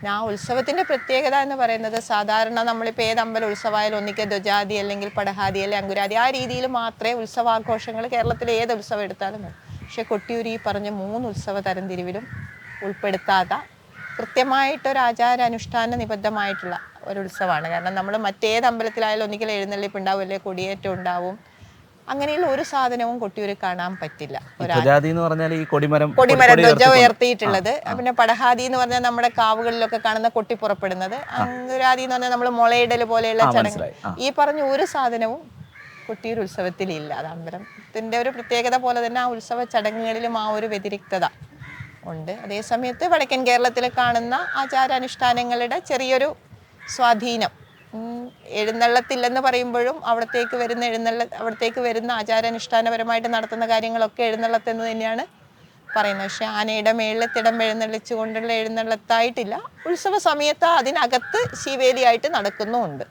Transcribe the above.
ആ ഉത്സവത്തിന്റെ പ്രത്യേകത എന്ന് പറയുന്നത് സാധാരണ നമ്മളിപ്പോൾ ഏത് അമ്പല ഉത്സവമായാലും ഒന്നിക്കെ ധ്വജാതി അല്ലെങ്കിൽ പടഹാതി അല്ലെങ്കിൽ അങ്കുരാതി ആ രീതിയിൽ മാത്രമേ ഉത്സവാഘോഷങ്ങൾ കേരളത്തിലെ ഏത് ഉത്സവം എടുത്താലും. പക്ഷെ കൊട്ടിയൂരി പറഞ്ഞ മൂന്ന് ഉത്സവ തരംതിരിവിലും ഉൾപ്പെടുത്താത്ത കൃത്യമായിട്ടൊരു ആചാര അനുഷ്ഠാന നിബദ്ധമായിട്ടുള്ള ഒരു ഉത്സവമാണ്. കാരണം നമ്മൾ മറ്റേത് അമ്പലത്തിലായാലും ഒന്നിക്കൽ എഴുന്നള്ളിപ്പ് ഉണ്ടാവും അല്ലെങ്കിൽ കൊടിയേറ്റം ഉണ്ടാവും. അങ്ങനെയുള്ള ഒരു സാധനവും കൊട്ടിയൂർ കാണാൻ പറ്റില്ല. എന്ന് പറഞ്ഞാൽ ഈ കൊടിമരം കൊടിമരം കൊടി ധ്വജ ഉയർത്തിയിട്ടുള്ളത്. പിന്നെ പടഹാദി എന്ന് പറഞ്ഞാൽ നമ്മുടെ കാവുകളിലൊക്കെ കാണുന്ന കൊട്ടി പുറപ്പെടുന്നത്. അങ്കുരാതി എന്ന് പറഞ്ഞാൽ നമ്മൾ മുളയിടൽ പോലെയുള്ള ചടങ്ങ്. ഈ പറഞ്ഞ ഒരു സാധനവും കൊട്ടിയൂർ ഉത്സവത്തിലില്ല അത് അമ്പലത്തിന്റെ ഒരു പ്രത്യേകത പോലെ തന്നെ ആ ഉത്സവ ചടങ്ങുകളിലും ആ ഒരു വ്യതിരിക്തത ഉണ്ട്. അതേസമയത്ത് വടക്കൻ കേരളത്തിൽ കാണുന്ന ആചാരാനുഷ്ഠാനങ്ങളുടെ ചെറിയൊരു സ്വാധീനം എഴുന്നള്ളത്തില്ലെന്ന് പറയുമ്പോഴും അവിടത്തേക്ക് വരുന്ന എഴുന്നള്ള അവിടത്തേക്ക് വരുന്ന ആചാരാനുഷ്ഠാനപരമായിട്ട് നടത്തുന്ന കാര്യങ്ങളൊക്കെ എഴുന്നള്ളത്തെന്ന് തന്നെയാണ് പറയുന്നത്. പക്ഷെ ആനയുടെ മേളിൽ തിടം എഴുന്നള്ളിച്ചു കൊണ്ടുള്ള എഴുന്നള്ളത്തായിട്ടില്ല. ഉത്സവ സമയത്ത് അതിനകത്ത് ശിവേലിയായിട്ട് നടക്കുന്നുമുണ്ട്.